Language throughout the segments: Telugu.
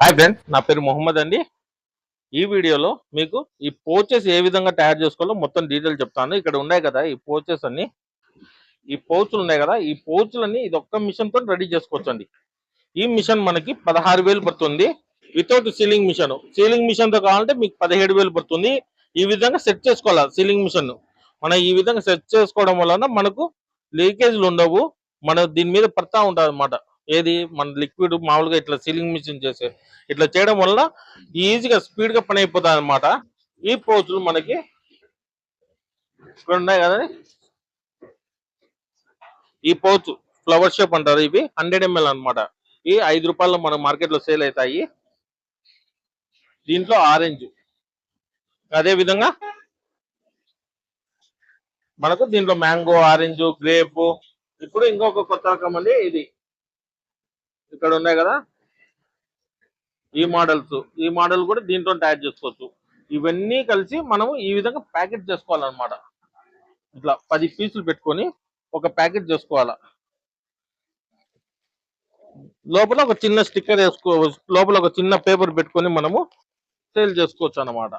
హాయ్ ఫ్రెండ్స్ నా పేరు మొహమ్మద్ అండి. ఈ వీడియోలో మీకు ఈ పోచెస్ ఏ విధంగా తయారు చేసుకోవాలో మొత్తం డీటెయిల్ చెప్తాను. ఇక్కడ ఉన్నాయి కదా ఈ పోచెస్ అన్ని. ఈ పౌచులు ఉన్నాయి కదా ఈ పౌచులన్నీ ఇది ఒక్క మిషన్తో రెడీ చేసుకోవచ్చు అండి ఈ మిషన్ మనకి పదహారు వేలు పడుతుంది. వితౌట్ సీలింగ్ మిషన్ సీలింగ్ మిషన్తో కావాలంటే మీకు పదిహేడు వేలు పడుతుంది. ఈ విధంగా సెట్ చేసుకోవాలి సీలింగ్ మిషన్ మనం ఈ విధంగా సెట్ చేసుకోవడం వలన మనకు లీకేజ్లు ఉండవు. మన దీని మీద పడతా ఉంటుంది అనమాట ఏది? మన లిక్విడ్ మామూలుగా ఇట్లా సీలింగ్ మిషన్ చేసే ఇట్లా చేయడం వల్ల ఈజీగా స్పీడ్గా పని అయిపోతుంది అనమాట ఈ పోచులు మనకి ఇక్కడ ఉన్నాయి కదా ఈ పోచు ఫ్లవర్ షేప్ అంటారు ఇవి హండ్రెడ్ ఎంఎల్ అన్నమాట. ఈ ఐదు రూపాయలు మన మార్కెట్లో సేల్ అవుతాయి. దీంట్లో ఆరెంజ్. అదే విధంగా మనకు దీంట్లో మ్యాంగో ఆరెంజ్ గ్రేప్ ఇప్పుడు ఇంకొక కొత్త రకం అండి ఇది. ఇక్కడ ఉన్నాయి కదా? ఈ మోడల్స్ ఈ మోడల్ కూడా దీంతో తయారు చేసుకోవచ్చు. ఇవన్నీ కలిసి మనము ఈ విధంగా ప్యాకెట్ చేసుకోవాలన్నమాట. ఇట్లా పది పీసులు పెట్టుకొని ఒక ప్యాకెట్ చేసుకోవాలా. లోపల ఒక చిన్న స్టిక్కర్ వేసుకో లోపల ఒక చిన్న పేపర్ పెట్టుకొని మనము సేల్ చేసుకోవచ్చు అన్నమాట.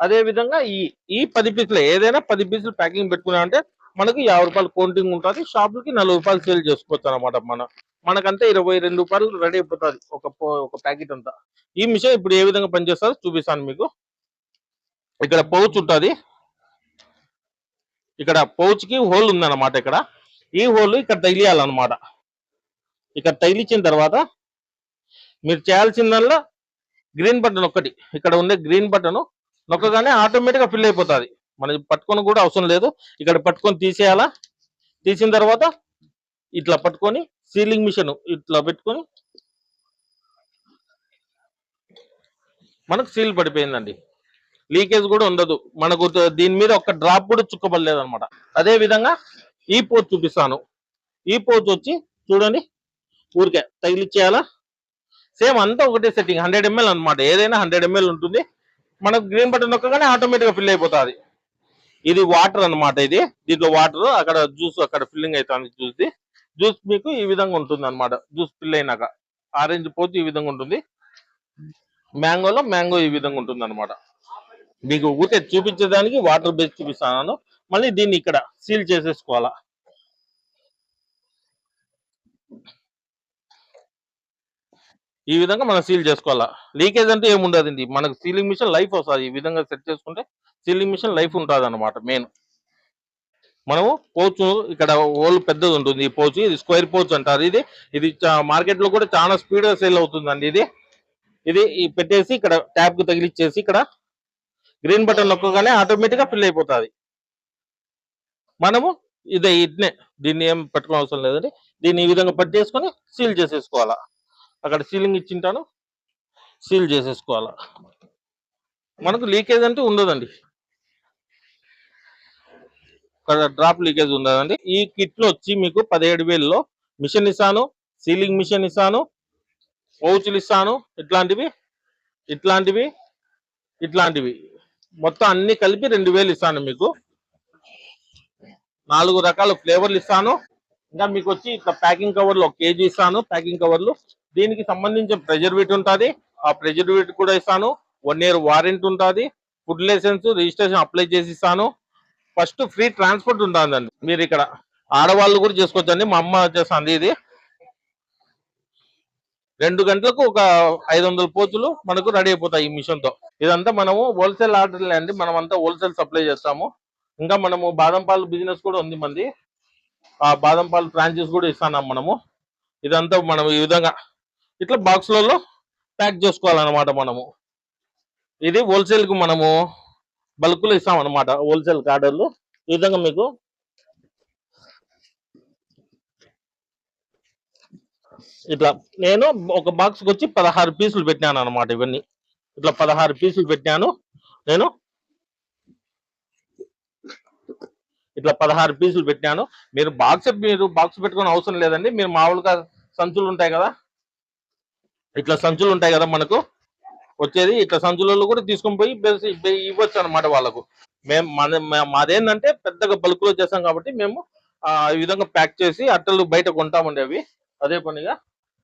అదే విధంగా ఈ ఈ పది పీసులు ఏదైనా పది పీసులు ప్యాకింగ్ పెట్టుకున్నామంటే మనకి యాభై రూపాయలు కౌంటింగ్ ఉంటుంది షాపులకి నలభై రూపాయలు సేల్ చేసుకోవచ్చు అనమాట మన మనకంతా ఇరవై రెండు రూపాయలు రెడీ అయిపోతుంది. ఒక ఒక ప్యాకెట్ అంతా. ఈ మిషన్ ఇప్పుడు ఏ విధంగా పనిచేస్తుందో చూపిస్తాను మీకు. ఇక్కడ పౌచ్ ఉంటుంది. ఇక్కడ పౌచ్కి హోల్ ఉందన్నమాట ఇక్కడ. ఈ హోల్ ఇక్కడ తగిలియాలన్నమాట ఇక్కడ తగిలించిన తర్వాత మీరు చేయాల్సిందల్లా గ్రీన్ బటన్ ఒక్కటి. ఇక్కడ ఉండే గ్రీన్ బటన్ నొక్కగానే ఆటోమేటిక్గా ఫిల్ అయిపోతుంది. మనం పట్టుకొని కూడా అవసరం లేదు. ఇక్కడ పట్టుకొని తీసేయాలా? తీసిన తర్వాత ఇట్లా పట్టుకొని సీలింగ్ మిషన్ ఇట్లా పెట్టుకొని మనకు సీల్ పడిపోయిందండి. లీకేజ్ కూడా ఉండదు. మనకు దీని మీద ఒక డ్రాప్ కూడా చుక్కబడలేదు అనమాట అదే విధంగా ఈ పోచ్ చూపిస్తాను. ఈ పోచ్ వచ్చి చూడండి. ఊరికే తగిలిచ్చేయాలా సేమ్ అంతా ఒకటే సెట్టింగ్. హండ్రెడ్ ఎంఎల్ అనమాట ఏదైనా హండ్రెడ్ ఎంఎల్ ఉంటుంది. మనకు గ్రీన్ బటన్ నొక్కగానే ఆటోమేటిక్గా ఫిల్ అయిపోతుంది. ఇది వాటర్ అన్నమాట ఇది. దీంట్లో వాటర్ అక్కడ జ్యూస్ అక్కడ ఫిల్లింగ్ అవుతుంది చూసి జ్యూస్ మీకు ఈ విధంగా ఉంటుంది అనమాట జ్యూస్ ఫిల్ అయినాక. ఆరెంజ్ పోతు ఈ విధంగా ఉంటుంది. మ్యాంగోలో మ్యాంగో ఈ విధంగా ఉంటుంది అనమాట మీకు ఊరికే చూపించడానికి వాటర్ బేస్ చూపిస్తాను. మళ్ళీ దీన్ని ఇక్కడ సీల్ చేసేసుకోవాలా. ఈ విధంగా మనం సీల్ చేసుకోవాలా. లీకేజ్ అంటే ఏముండదండి. మనకు సీలింగ్ మిషన్ లైఫ్ వస్తుంది. ఈ విధంగా సెట్ చేసుకుంటే సీలింగ్ మిషన్ లైఫ్ ఉంటుంది అనమాట మెయిన్. మనము పోచు ఇక్కడ ఓల్ పెద్దది ఉంటుంది ఈ పోచు ఇది స్క్వేర్ పోచ్ అంటారు. ఇది ఇది మార్కెట్లో కూడా చాలా స్పీడ్గా సేల్ అవుతుందండి ఇది. ఇది పెట్టేసి ఇక్కడ ట్యాప్కు తగిలిచ్చేసి ఇక్కడ గ్రీన్ బటన్ నొక్కగానే ఆటోమేటిక్గా ఫిల్ అయిపోతుంది. మనము ఇదే ఇట్నే దీన్ని ఏం పెట్టుకోవడం అవసరం లేదండి. దీన్ని ఈ విధంగా పట్టేసుకొని సీల్ చేసేసుకోవాలా. అక్కడ సీలింగ్ ఇచ్చింటాను సీల్ చేసేసుకోవాలా. మనకు లీకేజ్ అంటే ఉండదండి. డ్రాప్ లీకేజ్ ఉందండి. ఈ కిట్లో వచ్చి మీకు పదిహేడు వేలలో మిషన్ ఇస్తాను సీలింగ్ మిషన్ ఇస్తాను పౌచులు ఇస్తాను ఇట్లాంటివి ఇట్లాంటివి ఇట్లాంటివి. మొత్తం అన్ని కలిపి రెండు వేలు ఇస్తాను మీకు. నాలుగు రకాల ఫ్లేవర్లు ఇస్తాను. ఇంకా మీకు వచ్చి ఇట్లా ప్యాకింగ్ కవర్లు ఒక కేజీ ఇస్తాను ప్యాకింగ్ కవర్లు. దీనికి సంబంధించిన ప్రెజర్వేట్ ఉంటుంది. ఆ ప్రెజర్వేట్ కూడా ఇస్తాను. వన్ ఇయర్ వారంటీ ఉంటుంది. ఫుడ్ లైసెన్స్ రిజిస్ట్రేషన్ అప్లై చేసి ఇస్తాను. ఫస్ట్ ఫ్రీ ట్రాన్స్పోర్ట్ ఉంటుందండి మీరు ఇక్కడ ఆడవాళ్ళు కూడా చేసుకోవచ్చండి. మా అమ్మ చేస్తుంది ఇది. రెండు గంటలకు ఒక ఐదు వందల పోతులు మనకు రెడీ అయిపోతాయి ఈ మిషన్తో. ఇదంతా మనము హోల్సేల్ ఆర్డర్లే అండి మనం అంతా హోల్సేల్ సప్లై చేస్తాము. ఇంకా మనము బాదం పాలు బిజినెస్ కూడా ఉంది మంది. ఆ బాదం పాలు ఫ్రాంచైజ్ కూడా ఇస్తున్నాం మనము. ఇదంతా మనం ఈ విధంగా ఇట్లా బాక్స్లలో ప్యాక్ చేసుకోవాలన్నమాట మనము. ఇది హోల్సేల్కి మనము బల్కులు ఇస్తాం అనమాట హోల్సేల్ ఆర్డర్లు ఈ విధంగా మీకు ఇట్లా నేను ఒక బాక్స్కి వచ్చి పదహారు పీసులు పెట్టినాను అనమాట ఇవన్నీ. ఇట్లా పదహారు పీసులు పెట్టినాను. నేను ఇట్లా పదహారు పీసులు పెట్టినాను. మీరు బాక్స్ మీరు బాక్స్ పెట్టుకుని అవసరం లేదండి. మీరు మామూలుగా సంచులు ఉంటాయి కదా? ఇట్లా సంచులు ఉంటాయి కదా మనకు? వచ్చేది ఇట్లా సంచులలో కూడా తీసుకొని పోయి ఇవ్వచ్చు అనమాట వాళ్ళకు. మేము మన మాదేంటంటే పెద్దగా బల్క్లో చేస్తాం కాబట్టి మేము ఆ, ఈ విధంగా ప్యాక్ చేసి అట్టలు బయట కొంటామండి అవి. అదే పనిగా.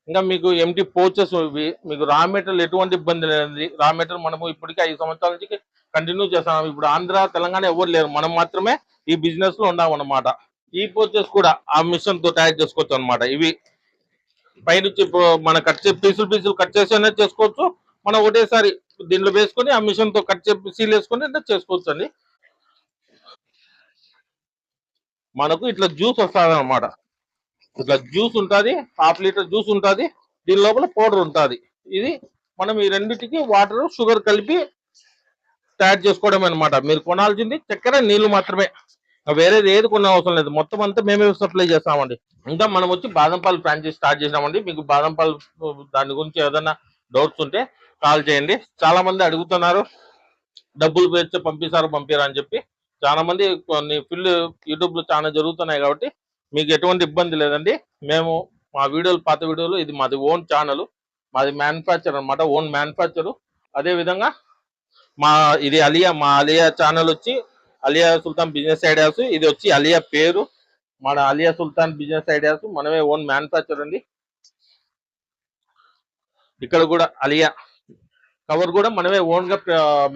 ఇంకా మీకు ఎంటీ పోచెస్ ఇవి మీకు రా మెటీరియల్ ఎటువంటి ఇబ్బంది లేదు రా మెటీరియల్ మనము ఇప్పటికే ఐదు సంవత్సరాల నుంచి కంటిన్యూ చేస్తున్నాం. ఇప్పుడు ఆంధ్ర తెలంగాణ ఎవరు లేరు. మనం మాత్రమే ఈ బిజినెస్లో ఉన్నాం అన్నమాట ఈ పోచెస్ కూడా ఆ మిషన్తో తయారు చేసుకోవచ్చు అన్నమాట ఇవి పైనుంచి మన కట్ చే పీసులు పీసులు కట్ చేసి అనేది చేసుకోవచ్చు. మనం ఒకటేసారి దీంట్లో వేసుకొని ఆ మిషన్తో కట్ చేసి సీల్ వేసుకొని అంటే చేసుకోవచ్చు అండి. మనకు ఇట్లా జ్యూస్ వస్తుంది అనమాట ఇట్లా జ్యూస్ ఉంటుంది హాఫ్ లీటర్ జ్యూస్ ఉంటుంది దీని లోపల పౌడర్ ఉంటుంది. ఇది మనం ఈ రెండింటికి వాటర్ షుగర్ కలిపి తయారు చేసుకోవడం అనమాట మీరు కొనాల్సింది చక్కెర నీళ్ళు మాత్రమే. వేరేది ఏది కొన్న అవసరం లేదు. మొత్తం అంతా మేమే సప్లై చేస్తామండి. ఇంకా మనం వచ్చి బాదం పాలు ఫ్రాంచైజ్ స్టార్ట్ చేసినామండి. మీకు బాదం పాలు దాని గురించి ఏదైనా డౌట్స్ ఉంటే కాల్ చేయండి. చాలా మంది అడుగుతున్నారు డబ్బులు పేర్చి పంపిస్తారు పంపిరా అని చెప్పి. చాలా మంది కొన్ని ఫిల్ యూట్యూబ్లో చాలా జరుగుతున్నాయి కాబట్టి మీకు ఎటువంటి ఇబ్బంది లేదండి. మేము మా వీడియోలు పాత వీడియోలు ఇది మాది ఓన్ ఛానల్. మాది మ్యానుఫ్యాక్చర్ అన్నమాట ఓన్ మ్యానుఫ్యాక్చర్. అదే విధంగా మా ఇది అలియా మా అలియా ఛానల్ వచ్చి అలియా సుల్తాన్ బిజినెస్ ఐడియాస్ ఇది వచ్చి అలియా పేరు. మన అలియా సుల్తాన్ బిజినెస్ ఐడియాస్ మనమే ఓన్ మ్యానుఫ్యాక్చర్ అండి. ఇక్కడ కూడా అలియా కవర్ కూడా మనమే ఓన్గా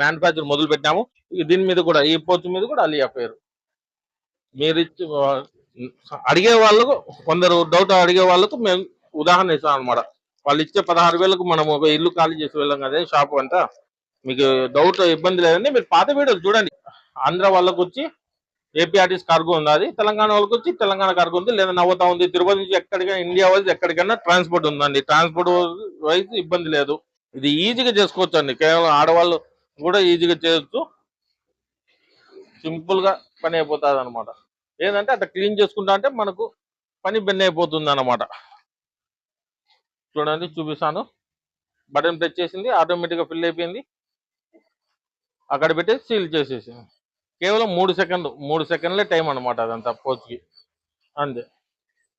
మ్యానుఫ్యాక్చర్ మొదలు పెట్టాము. దీని మీద కూడా ఈ పోచు మీద కూడా అలియా పేరు. మీరు అడిగే వాళ్ళకు కొందరు డౌట్ అడిగే వాళ్ళకు మేము ఉదాహరణ ఇస్తాం అనమాట వాళ్ళు ఇచ్చే పదహారు వేలకు మనం ఒక ఇల్లు ఖాళీ చేసి వెళ్ళాం కదా షాప్ అంతా. మీకు డౌట్ ఇబ్బంది లేదండి మీరు పాత వీడియోలు చూడండి. ఆంధ్ర వాళ్ళకు వచ్చి ఏపీఆర్టీస్ కార్గో ఉంది అది తెలంగాణ వాళ్ళకి వచ్చి తెలంగాణ కార్గో ఉంది లేదా నవ్వుతా ఉంది. తిరుపతి నుంచి ఎక్కడికైనా ఇండియా వైజ్ ఎక్కడికైనా ట్రాన్స్పోర్ట్ ఉందండి. ట్రాన్స్పోర్ట్ వైజ్ ఇబ్బంది లేదు. ఇది ఈజీగా చేసుకోవచ్చు అండి కేవలం ఆడవాళ్ళు కూడా ఈజీగా చేయొచ్చు. సింపుల్గా పని అయిపోతుంది అనమాట ఏంటంటే అట్లా క్లీన్ చేసుకుంటా అంటే మనకు పని బెన్ అయిపోతుంది అనమాట చూడండి చూపిస్తాను. బటన్ ప్రెస్ చేసింది ఆటోమేటిక్గా ఫిల్ అయిపోయింది. అక్కడ పెట్టి సీల్ చేసేసింది. కేవలం మూడు సెకండ్లు మూడు సెకండ్లే టైం అనమాట అదంతా పోచ్కి అంతే.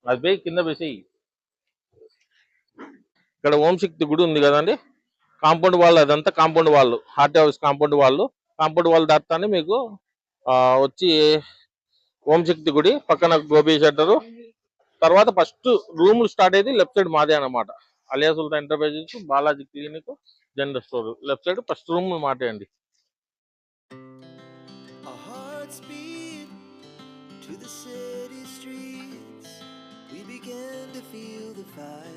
అది పోయి కింద వేసేయి ఇక్కడ ఓం శక్తి గుడి ఉంది కదండి. కాంపౌండ్ వాళ్ళు అదంతా కాంపౌండ్ వాళ్ళు హార్ట్ హౌస్ కాంపౌండ్ వాళ్ళు. కాంపౌండ్ వాళ్ళు దాటానే మీకు ఆ, వచ్చి ఓం శక్తి గుడి పక్కన గోబీ షట్టరు తర్వాత ఫస్ట్ రూమ్ స్టార్ట్ అయ్యేది లెఫ్ట్ సైడ్ మాదే అన్నమాట. అలియాసుల్తా enterprises Balaji clinic general store. Left side first room మాటే అండి to the city streets. We began to feel the fire.